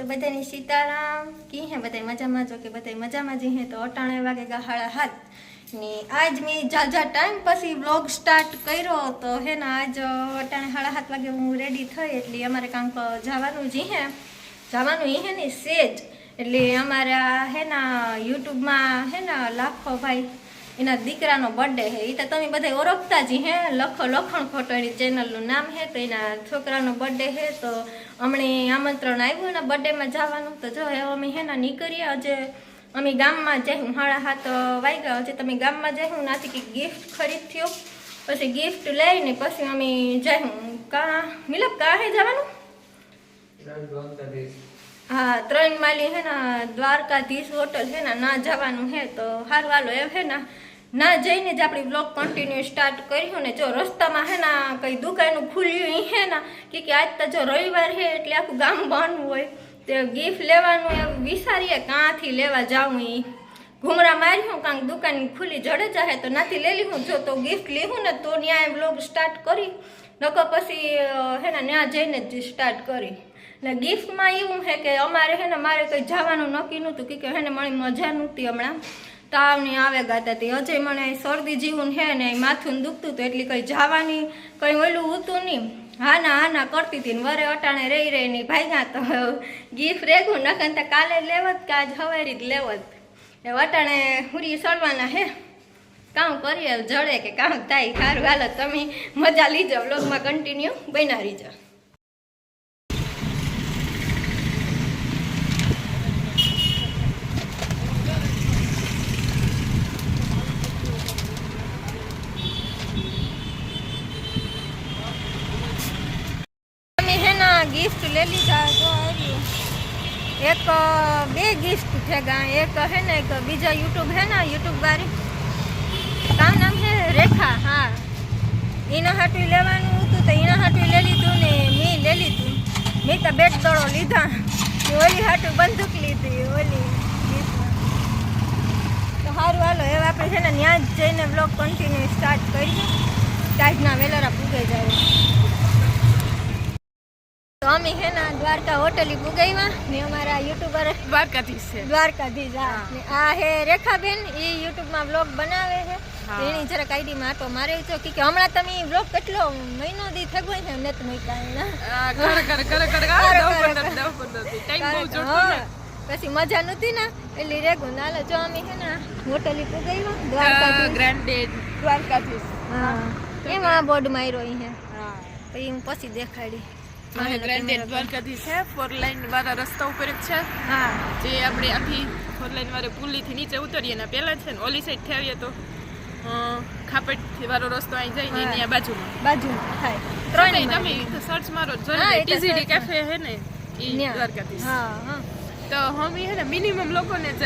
તો બધાની સીતારામ. કી હે બધા મજામાં? જો કે બધા મજામાં જ હે, તો અટાણે વાગે ગા હાડા હાથ. ને આજ મેં જાજા ટાઈમ પછી વ્લોગ સ્ટાર્ટ કર્યો તો હે ને આજ અટાણે સાડા હાથ વાગે હું રેડી થઈ. એટલે અમારે કાંક જવાનું જ હે. જવાનું હે ને સેજ. એટલે અમારા હે ને યુટ્યુબમાં હે ને લાખો ભાઈ એના દીકરાનો બર્થડે હે એ તો તમે બધા ઓળખતા જ હે. લખો, લખણ ખોટો એની ચેનલનું નામ હે. તો એના છોકરાનો બર્થડે હે તો અમને આમંત્રણ આવ્યું એના બર્થડેમાં જવાનું. તો જો હવે અમે હે ને નીકળીએ. આજે અમે ગામમાં જઈશું હાડા હાથ વાગ્યા હજી તમે ગામમાં જઈશું નાથી કે ગિફ્ટ ખરીદ થયો. પછી ગિફ્ટ લઈને પછી અમે જઈશું કા, મિલક કા જવાનું? હા, ત્રણ માલી હે ને દ્વારકાધીશ હોટલ હે ને, ના જવાનું હે. તો હારું હાલો એમ હે ને ના જઈને જ આપણી બ્લોગ કન્ટિન્યુ સ્ટાર્ટ કર્યું ને જો રસ્તામાં હે ના કંઈ દુકાનું ખુલ્યું હે ને કે કે આજ તો જો રવિવાર હે એટલે આખું ગામ બહારનું હોય, તે ગિફ્ટ લેવાનું એવું વિચારીએ કાંથી લેવા જાઉં એ ઘુમરા માર્યું કાંક દુકાન ખુલ્લી જડે જાહે તો નાથી લઈ લીધું જો તો ગિફ્ટ લીધું ને તો ત્યાં બ્લોગ સ્ટાર્ટ કરી. નકર પછી હે ને ત્યાં જઈને જ સ્ટાર્ટ કરી. ને ગિફ્ટમાં એવું છે કે અમારે હે ને મારે કંઈ જવાનું નક્કી નહોતું કે હે ને મને મજા નહોતી હમણાં. તાવની આવે ગાતા હતી અજય મને શરદી જીવું હે ને માથું દુખતું હતું એટલે કંઈ જવાની કંઈ ઓલું હતું નહીં. હાના હાના કરતી હતી ને વરે અટાણે રહી રહી નહીં ભાગ્યા તો ગિફ્ટ રેગું નખન તો કાલે લેવત કે આજ હવારી જ લેવત. એ વટાણે હુરી સળવાના હે. કામ કરીએ જડે કે કામ થાય. સારું, હાલો, તમે મજા લીજો બ્લોગમાં કન્ટિન્યુ બના રહીજો અમે હે ને ગિફ્ટ લઈ લીધા જો આવ્યું એક અ, બે ગિફ્ટ થેગા એક ને એક બીજા યુટ્યુબ હે ને યુટ્યુબ વાળી. કામ નામ છે રેખા, હા. એના હાટું લેવાનું હતું તો એના હાટું લઈ લીધું ને મેં લઈ લીધું. મેં તો બેટ દોડો લીધા. ઓલી હાટું બંદૂક લીધી, ઓલી. તો સારું હાલો, હવે આપણે છે ને ત્યાં જ જઈને બ્લોગ કન્ટિન્યુ સ્ટાર્ટ કરીએ. તાજના વેલારા પૂગે જાય તો અમે હે ને દ્વારકા હોટલી પુગાવ્યા ને અમારા યુટ્યુબર દ્વારકાધીશ છે. દ્વારકાધીશ હા. ને આ હે રેખાબેન એ યુટ્યુબમાં બ્લોગ બનાવે છે. એની જરાક આઈડીમાં આટો મારે તો કે કે હમણાં તમે બ્લોગ કેટલો મહિનો દી થગો છે ને તમે કાંઈ ના આ કર કર કર કર આ કર, દવ કર, પંદર કર. દવ પંદરથી ટાઈમ બહુ જોડતો હા. ને પછી મજા નહોતી ને એટલે રેગુ નાલે જો અમે છે ને હોટલી પુગાવ્યા દ્વારકા દ્વારકાધીશ. ગ્રાન્ડેડ દ્વારકાધીશ. હા. એમાં બોર્ડ માર્યો અહીં હું પછી દેખાડી. આ ગ્રાન્ડેડ છે ફોર લાઈન વાળા રસ્તા ઉપર જ છે. હા. જે આપણે આખી ફોર લાઈન વાળા પુલીથી નીચે ઉતરીએ ને પહેલા છે ને ઓલી સાઈડથી આવીએ તો ખાપેટ વાળો રસ્તો અહીં જાય ને આ બાજુમાં. બાજુ થાય. તમે સર્ચ મારો હા, જોઈ એ તો ટીઝીડી કેફે હે ને. હા હા. તો હમી હે ને મિનિમમ લોકોને જ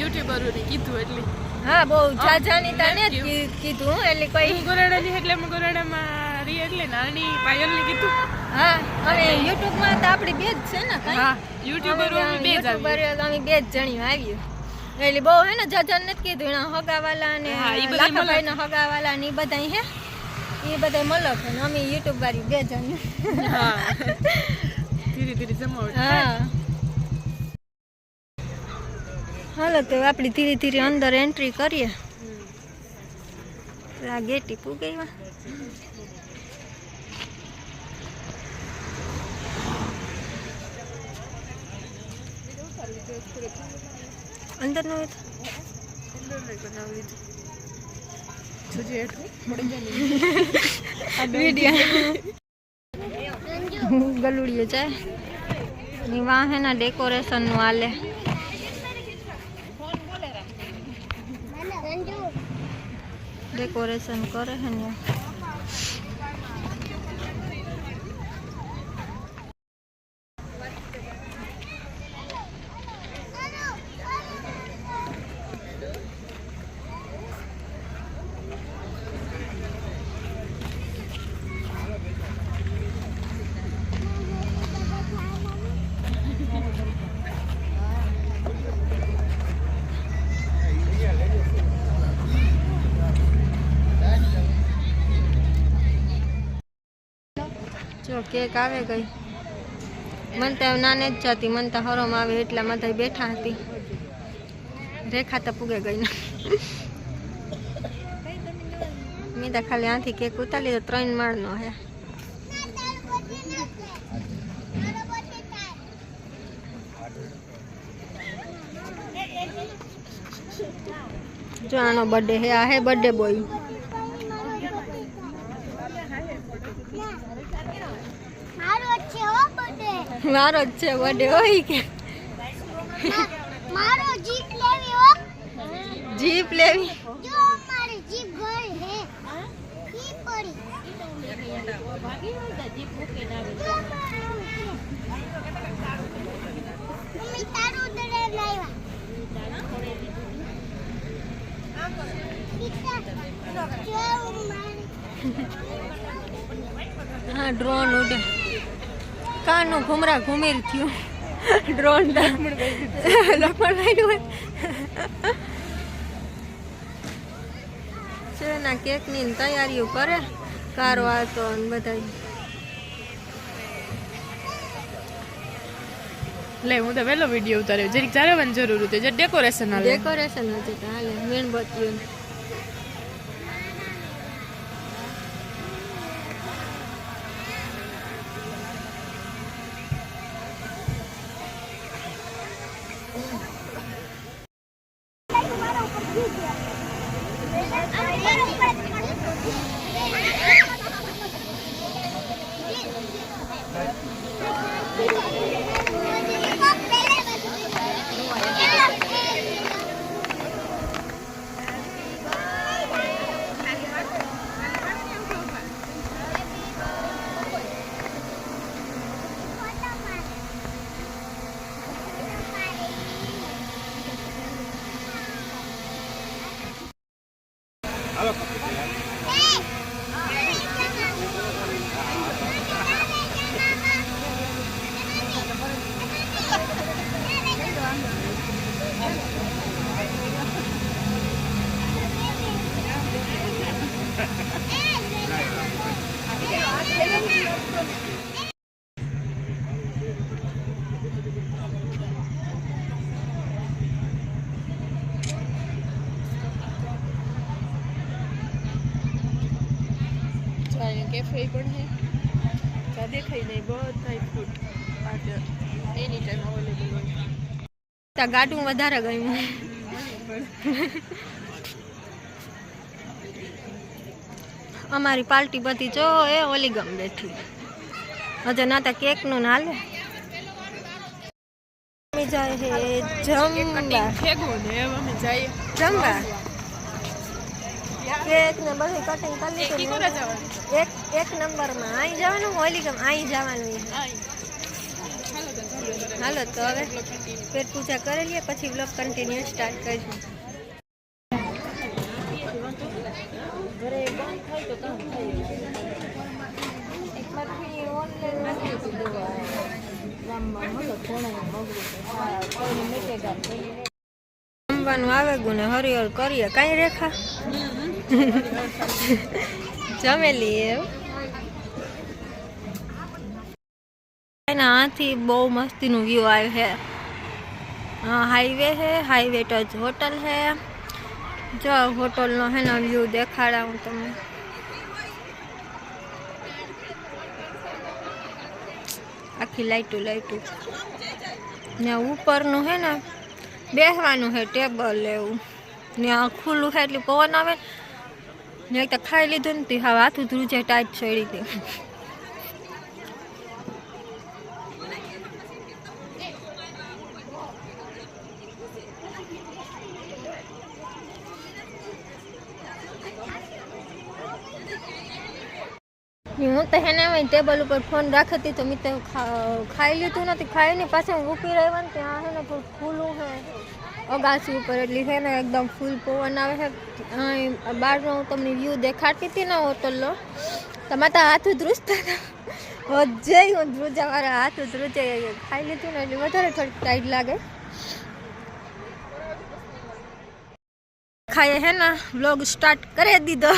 યુટ્યુબરોને કીધું એટલે. હા બહુ જાજાની તને કીધું એટલે કોઈ ગોરાડા ગોરાડાની એટલે ગોરાડામાં રહી એટલે નાની પાયલને કીધું. હા અને યુટ્યુબમાં તો આપણી બે જ છે ને? હા યુટ્યુબરો અમે બે જ YouTuber આવ્યું અમે બે જ જણી આવ્યું એટલે બહુ હે ને જજન નથી કીધું એના હગાવાલા ને હા, ઈ બધાય લાખાભાઈ ના હગાવાલા ને ઈ બધાય હે. એ બધા મલક ને અમે યુટ્યુબ વાળી બે જણ. હા ધીરે ધીરે જમાવટ. હા. હાલો તો આપણે ધીરે ધીરે અંદર એન્ટ્રી કરીએ. આ ગેટી પૂગઈ અંદર નો હોય તો. જોજે એટલું મળી જાય. વાહેના ડેકોરેશનનું આલે ડેકોરેશન કરે છે ને. કેક આવે ગઈ. મને તો નાને જ જતી મને તો હરોમ આવે એટલા માથે બેઠા હતી. રેખા તો પૂગે ગઈ ને. મેં તો ખાલી આથી કેક ઉતારી લીધો, ત્રણ માળનો હે. જો આનો બર્થડે હે, આ હે બર્થડે બોય મારો છે હો બર્થડે મારો જ છે બર્થડે હોય કે? મારો જીપ લેવી હો. જીપ લેવી? જો મારી જીપ ઘરે હે. ઈ પડી. તારું દડે લાવ્યા. હા ડ્રોન ઉડે. કાનું ઘુમરા ઘુમીર થયું. ડ્રોન લપણ વાળ્યું હોય. ના કેકની તૈયારીઓ કરે? કારો આવતો ને બધા લે હું તો વહેલો વીડિયો ઉતાર્યો. જરીક જાળવવાની જરૂર હતી જે ડેકોરેશન ડેકોરેશન હતી હાલે મીણબત્તીઓ Mm-hmm. કેફે પણ છે. ત્યાં દેખાય નહીં બધા ફૂડ એની ટાઈમ અવેલેબલ હોય. ત્યાં ગાટું વધારે ગયું અમારી પાર્ટી બધી જો એ ઓલીગમ બેઠી. હજુ ના તો કેકનું ના હાલે. અમે જાય જમવા? કેક ને બધું કટિંગ કરી કી લીધું કરે ને. જવાનું એક એક નંબરમાં અહીં જવાનું ઓલી ગમ અહીં જવાનું છે. આય. ચાલો તો ચાલો. હાલો તો હવે એટલો continue. પેટ પૂજા કરી લઈએ પછી બ્લોગ કન્ટિન્યુ સ્ટાર્ટ કરીશું જમવાનું આવે ગુને હરિહર કરીએ કાંઈ રેખા જમેલી એમ એના આથી બહુ મસ્તીનું વ્યૂ આવ્યું છે હા હાઈવે છે હાઈવે ટચ હોટલ છે જો આ હોટલનો હે ને વ્યૂ દેખાડા હું તમને આખી લાઈટું લાઈટું ને ઉપરનું હે ને બેસવાનું છે ટેબલ એવું ને આ ખુલ્લું છે એટલે પવન આવે ને એક તો ખાઈ લીધું ને તે હવે હાથું ધ્રુજે ટાઈટ ચડી હતી હું તો હેને હવે ટેબલ ઉપર ફોન રાખતી તો મેં તો ખા- ખાઈ લીધું નથી ખાઈને પાછા હું ઊભી રહેવા ને ત્યાં હે ને થોડું ખુલ્લું છે અગાસી ઉપર એટલે છે ને એકદમ ફૂલ પવન આવે છે. બહારનો હું તમને વ્યૂ દેખાડતી હતી ને હોટલનો તમારા તો હાથ ધ્રુજતા હતા. હજે હું ધ્રુજા મારા હાથ ધ્રુજે. ખાઈ લીધું ને એટલે વધારે થોડીક ટાઈટ લાગે. ખાઈએ હે ને બ્લોગ સ્ટાર્ટ કરી દીધો.